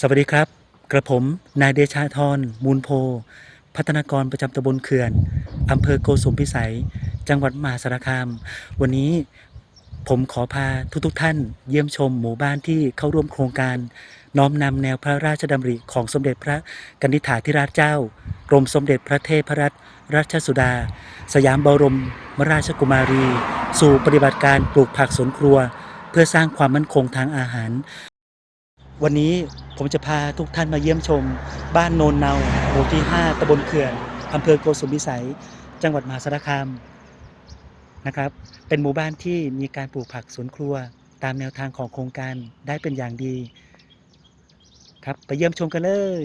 สวัสดีครับ กระผมนายเดชาธรมูลโพ พัฒนากรประจำตำบลเขื่อนอำเภอโกสุมพิสัย จังหวัดมหาสารคาม วันนี้ผมขอพาทุกๆทท่าน เยี่ยมชมหมู่บ้านที่เข้าร่วมโครงการ น้อมนำแนวพระราชดำริของสมเด็จพระกนิษฐาธิราชเจ้ากรมสมเด็จพระเทพรัตนราชสุดา สยามบรมราชกุมารี สู่ปฏิบัติการปลูกผักสวนครัว เพื่อสร้างความมั่นคงทางอาหาร วันนี้ ผมจะพาทุกท่านมาเยี่ยมชม บ้านโนนเนาหมู่ที่ 5ตำบลเขื่อนอำเภอโกสุมพิสัย จังหวัดมหาสารคามนะครับ เป็นหมู่บ้านที่มีการปลูกผักสวนครัว ตามแนวทางของโครงการได้เป็นอย่างดี ครับไปเยี่ยมชมกันเลย